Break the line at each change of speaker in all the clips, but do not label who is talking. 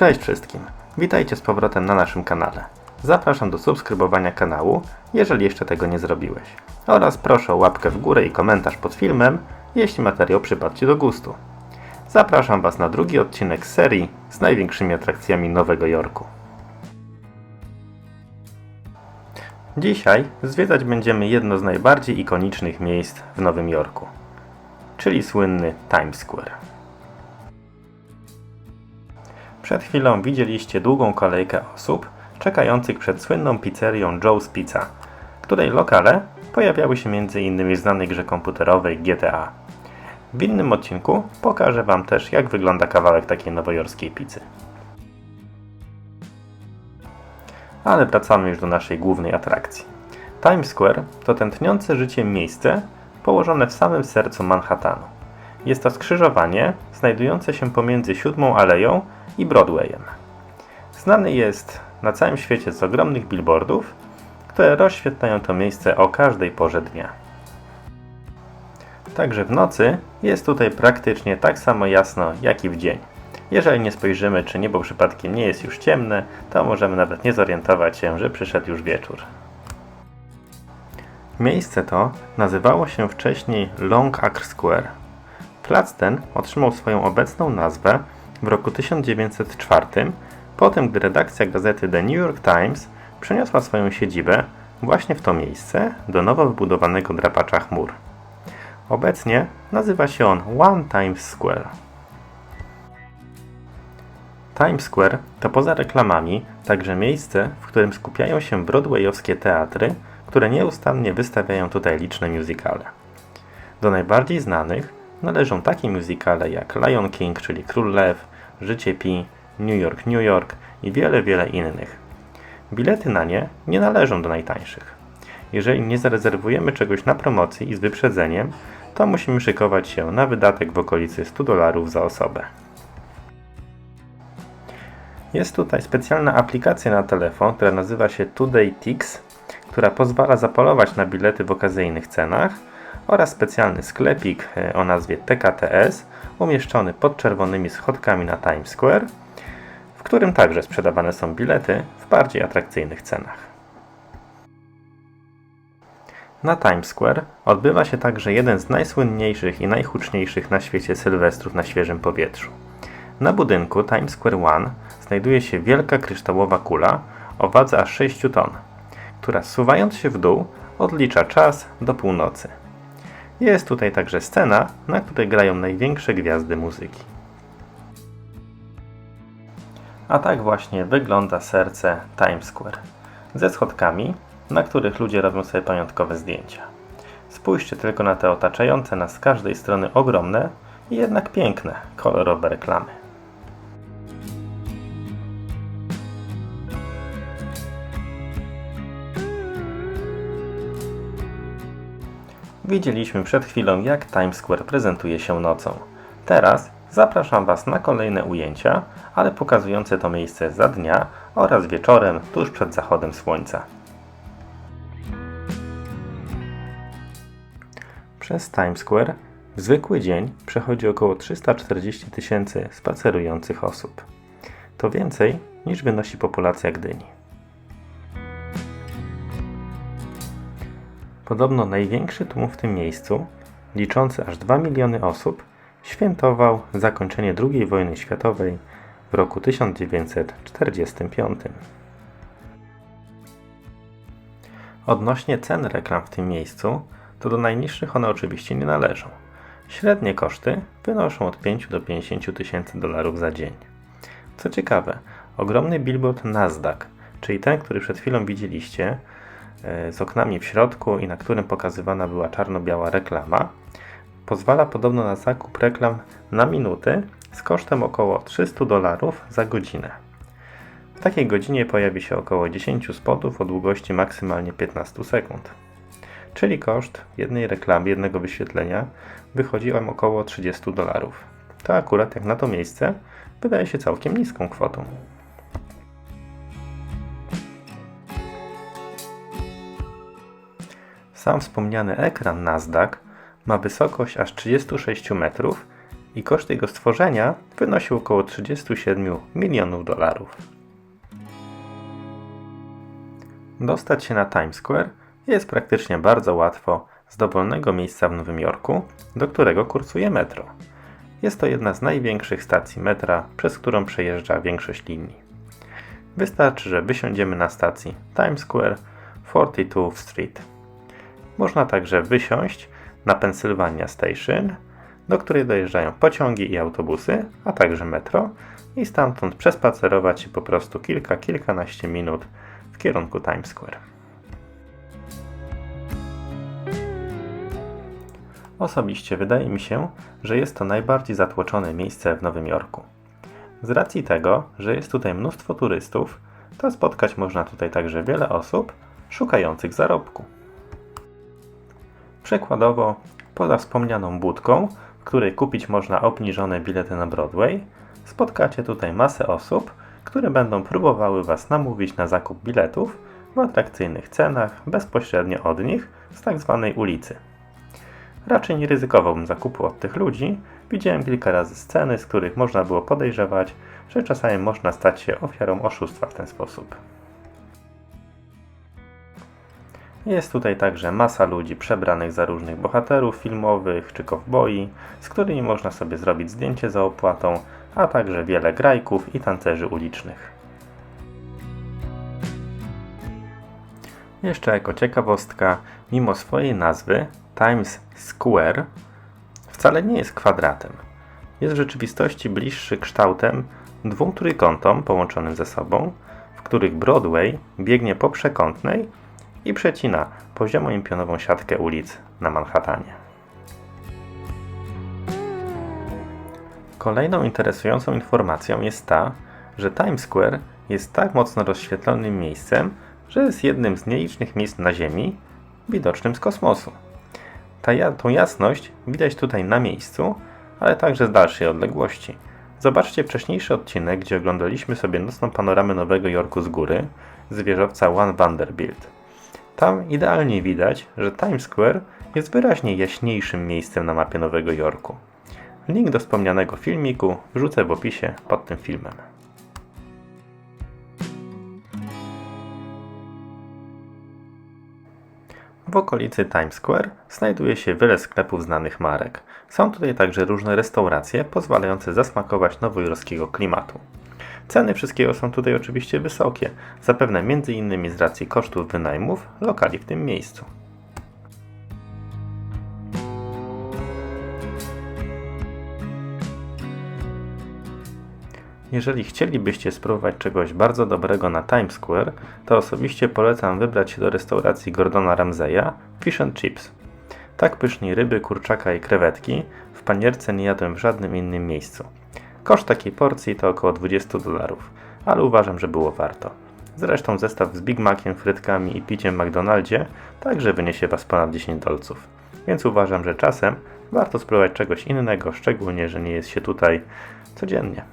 Cześć wszystkim, witajcie z powrotem na naszym kanale. Zapraszam do subskrybowania kanału, jeżeli jeszcze tego nie zrobiłeś. Oraz proszę o łapkę w górę i komentarz pod filmem, jeśli materiał przypadł Ci do gustu. Zapraszam Was na drugi odcinek serii z największymi atrakcjami Nowego Jorku. Dzisiaj zwiedzać będziemy jedno z najbardziej ikonicznych miejsc w Nowym Jorku, czyli słynny Times Square. Przed chwilą widzieliście długą kolejkę osób czekających przed słynną pizzerią Joe's Pizza, której lokale pojawiały się m.in. w znanej grze komputerowej GTA. W innym odcinku pokażę Wam też jak wygląda kawałek takiej nowojorskiej pizzy. Ale wracamy już do naszej głównej atrakcji. Times Square to tętniące życiem miejsce położone w samym sercu Manhattanu. Jest to skrzyżowanie znajdujące się pomiędzy Siódmą Aleją i Broadwayem. Znany jest na całym świecie z ogromnych billboardów, które rozświetlają to miejsce o każdej porze dnia. Także w nocy jest tutaj praktycznie tak samo jasno jak i w dzień. Jeżeli nie spojrzymy, czy niebo przypadkiem nie jest już ciemne, to możemy nawet nie zorientować się, że przyszedł już wieczór. Miejsce to nazywało się wcześniej Long Acre Square. Plac ten otrzymał swoją obecną nazwę w roku 1904, po tym gdy redakcja gazety The New York Times przeniosła swoją siedzibę właśnie w to miejsce do nowo wybudowanego drapacza chmur. Obecnie nazywa się on One Times Square. Times Square to poza reklamami także miejsce, w którym skupiają się broadwayowskie teatry, które nieustannie wystawiają tutaj liczne musicale. Do najbardziej znanych należą takie musicale jak Lion King, czyli Król Lew, Życie Pi, New York, New York i wiele, wiele innych. Bilety na nie nie należą do najtańszych. Jeżeli nie zarezerwujemy czegoś na promocji i z wyprzedzeniem, to musimy szykować się na wydatek w okolicy 100 dolarów za osobę. Jest tutaj specjalna aplikacja na telefon, która nazywa się Today Tix, która pozwala zapolować na bilety w okazyjnych cenach oraz specjalny sklepik e, o nazwie TKTS umieszczony pod czerwonymi schodkami na Times Square, w którym także sprzedawane są bilety w bardziej atrakcyjnych cenach. Na Times Square odbywa się także jeden z najsłynniejszych i najhuczniejszych na świecie sylwestrów na świeżym powietrzu. Na budynku Times Square One znajduje się wielka kryształowa kula o wadze aż 6 ton, która zsuwając się w dół odlicza czas do północy. Jest tutaj także scena, na której grają największe gwiazdy muzyki. A tak właśnie wygląda serce Times Square. Ze schodkami, na których ludzie robią sobie pamiątkowe zdjęcia. Spójrzcie tylko na te otaczające nas z każdej strony ogromne i jednak piękne, kolorowe reklamy. Widzieliśmy przed chwilą, jak Times Square prezentuje się nocą. Teraz zapraszam Was na kolejne ujęcia, ale pokazujące to miejsce za dnia oraz wieczorem tuż przed zachodem słońca. Przez Times Square w zwykły dzień przechodzi około 340 tysięcy spacerujących osób. To więcej niż wynosi populacja Gdyni. Podobno największy tłum w tym miejscu, liczący aż 2 miliony osób, świętował zakończenie II wojny światowej w roku 1945. Odnośnie cen reklam w tym miejscu, to do najniższych one oczywiście nie należą. Średnie koszty wynoszą od 5 do 50 tysięcy dolarów za dzień. Co ciekawe, ogromny billboard Nasdaq, czyli ten, który przed chwilą widzieliście, z oknami w środku i na którym pokazywana była czarno-biała reklama, pozwala podobno na zakup reklam na minuty z kosztem około 300 dolarów za godzinę. W takiej godzinie pojawi się około 10 spotów o długości maksymalnie 15 sekund. Czyli koszt jednej reklamy, jednego wyświetlenia wychodzi wam około 30 dolarów. To akurat jak na to miejsce wydaje się całkiem niską kwotą. Sam wspomniany ekran Nasdaq ma wysokość aż 36 metrów i koszt jego stworzenia wynosił około 37 milionów dolarów. Dostać się na Times Square jest praktycznie bardzo łatwo z dowolnego miejsca w Nowym Jorku, do którego kursuje metro. Jest to jedna z największych stacji metra, przez którą przejeżdża większość linii. Wystarczy, że wysiądziemy na stacji Times Square 42 Street. Można także wysiąść na Pennsylvania Station, do której dojeżdżają pociągi i autobusy, a także metro i stamtąd przespacerować się po prostu kilka, kilkanaście minut w kierunku Times Square. Osobiście wydaje mi się, że jest to najbardziej zatłoczone miejsce w Nowym Jorku. Z racji tego, że jest tutaj mnóstwo turystów, to spotkać można tutaj także wiele osób szukających zarobku. Przykładowo, poza wspomnianą budką, w której kupić można obniżone bilety na Broadway, spotkacie tutaj masę osób, które będą próbowały Was namówić na zakup biletów w atrakcyjnych cenach bezpośrednio od nich z tak zwanej ulicy. Raczej nie ryzykowałbym zakupu od tych ludzi. Widziałem kilka razy sceny, z których można było podejrzewać, że czasami można stać się ofiarą oszustwa w ten sposób. Jest tutaj także masa ludzi przebranych za różnych bohaterów filmowych czy kowboi, z którymi można sobie zrobić zdjęcie za opłatą, a także wiele grajków i tancerzy ulicznych. Jeszcze jako ciekawostka, mimo swojej nazwy, Times Square wcale nie jest kwadratem. Jest w rzeczywistości bliższy kształtem dwóm trójkątom połączonym ze sobą, w których Broadway biegnie po przekątnej i przecina poziomą i pionową siatkę ulic na Manhattanie. Kolejną interesującą informacją jest ta, że Times Square jest tak mocno rozświetlonym miejscem, że jest jednym z nielicznych miejsc na Ziemi widocznym z kosmosu. Ta, tą jasność widać tutaj na miejscu, ale także z dalszej odległości. Zobaczcie wcześniejszy odcinek, gdzie oglądaliśmy sobie nocną panoramę Nowego Jorku z góry z wieżowca One Vanderbilt. Tam idealnie widać, że Times Square jest wyraźnie jaśniejszym miejscem na mapie Nowego Jorku. Link do wspomnianego filmiku wrzucę w opisie pod tym filmem. W okolicy Times Square znajduje się wiele sklepów znanych marek. Są tutaj także różne restauracje pozwalające zasmakować nowojorskiego klimatu. Ceny wszystkiego są tutaj oczywiście wysokie, zapewne m.in. z racji kosztów wynajmów lokali w tym miejscu. Jeżeli chcielibyście spróbować czegoś bardzo dobrego na Times Square, to osobiście polecam wybrać się do restauracji Gordona Ramseya Fish and Chips. Tak pysznej ryby, kurczaka i krewetki w panierce nie jadłem w żadnym innym miejscu. Koszt takiej porcji to około 20 dolarów, ale uważam, że było warto. Zresztą zestaw z Big Maciem, frytkami i piciem w McDonaldzie także wyniesie Was ponad 10 dolców. Więc uważam, że czasem warto spróbować czegoś innego, szczególnie, że nie jest się tutaj codziennie.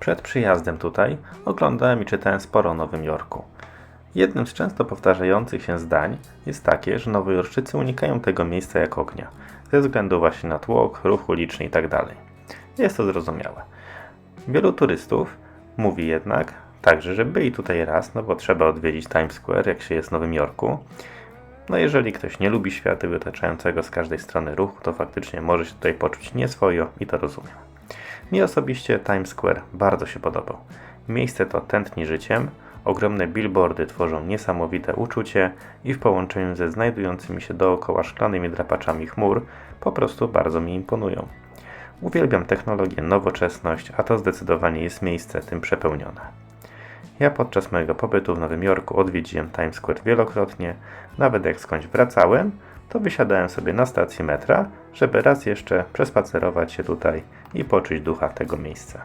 Przed przyjazdem tutaj oglądałem i czytałem sporo o Nowym Jorku. Jednym z często powtarzających się zdań jest takie, że nowojorczycy unikają tego miejsca jak ognia, ze względu właśnie na tłok, ruch uliczny itd. Tak jest to zrozumiałe. Wielu turystów mówi jednak także, że byli tutaj raz, no bo trzeba odwiedzić Times Square, jak się jest w Nowym Jorku. No jeżeli ktoś nie lubi świata wytaczającego z każdej strony ruchu, to faktycznie może się tutaj poczuć nieswojo i to rozumiem. Mi osobiście Times Square bardzo się podobał. Miejsce to tętni życiem, ogromne billboardy tworzą niesamowite uczucie i w połączeniu ze znajdującymi się dookoła szklanymi drapaczami chmur po prostu bardzo mi imponują. Uwielbiam technologię, nowoczesność, a to zdecydowanie jest miejsce tym przepełnione. Ja podczas mojego pobytu w Nowym Jorku odwiedziłem Times Square wielokrotnie, nawet jak skądś wracałem, to wysiadałem sobie na stacji metra, żeby raz jeszcze przespacerować się tutaj i poczuć ducha tego miejsca.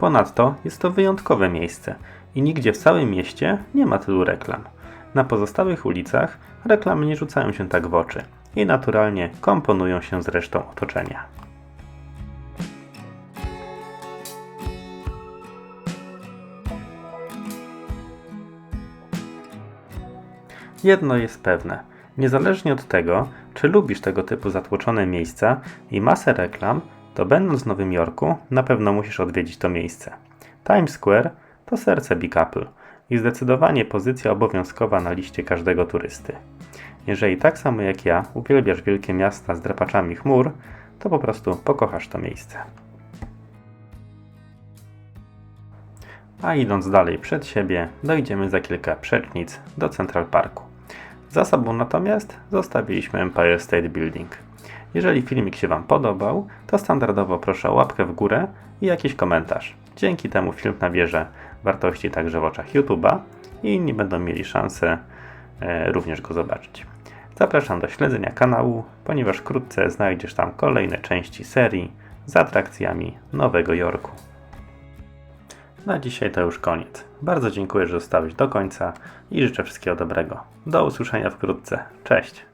Ponadto jest to wyjątkowe miejsce i nigdzie w całym mieście nie ma tylu reklam. Na pozostałych ulicach reklamy nie rzucają się tak w oczy i naturalnie komponują się z resztą otoczenia. Jedno jest pewne. Niezależnie od tego, czy lubisz tego typu zatłoczone miejsca i masę reklam, to będąc w Nowym Jorku, na pewno musisz odwiedzić to miejsce. Times Square to serce Big Apple i zdecydowanie pozycja obowiązkowa na liście każdego turysty. Jeżeli tak samo jak ja uwielbiasz wielkie miasta z drapaczami chmur, to po prostu pokochasz to miejsce. A idąc dalej przed siebie, dojdziemy za kilka przecznic do Central Parku. Za sobą natomiast zostawiliśmy Empire State Building. Jeżeli filmik się Wam podobał, to standardowo proszę o łapkę w górę i jakiś komentarz. Dzięki temu film nabierze wartości także w oczach YouTube'a i inni będą mieli szansę e, również go zobaczyć. Zapraszam do śledzenia kanału, ponieważ wkrótce znajdziesz tam kolejne części serii z atrakcjami Nowego Jorku. Na dzisiaj to już koniec. Bardzo dziękuję, że zostałeś do końca i życzę wszystkiego dobrego. Do usłyszenia wkrótce. Cześć!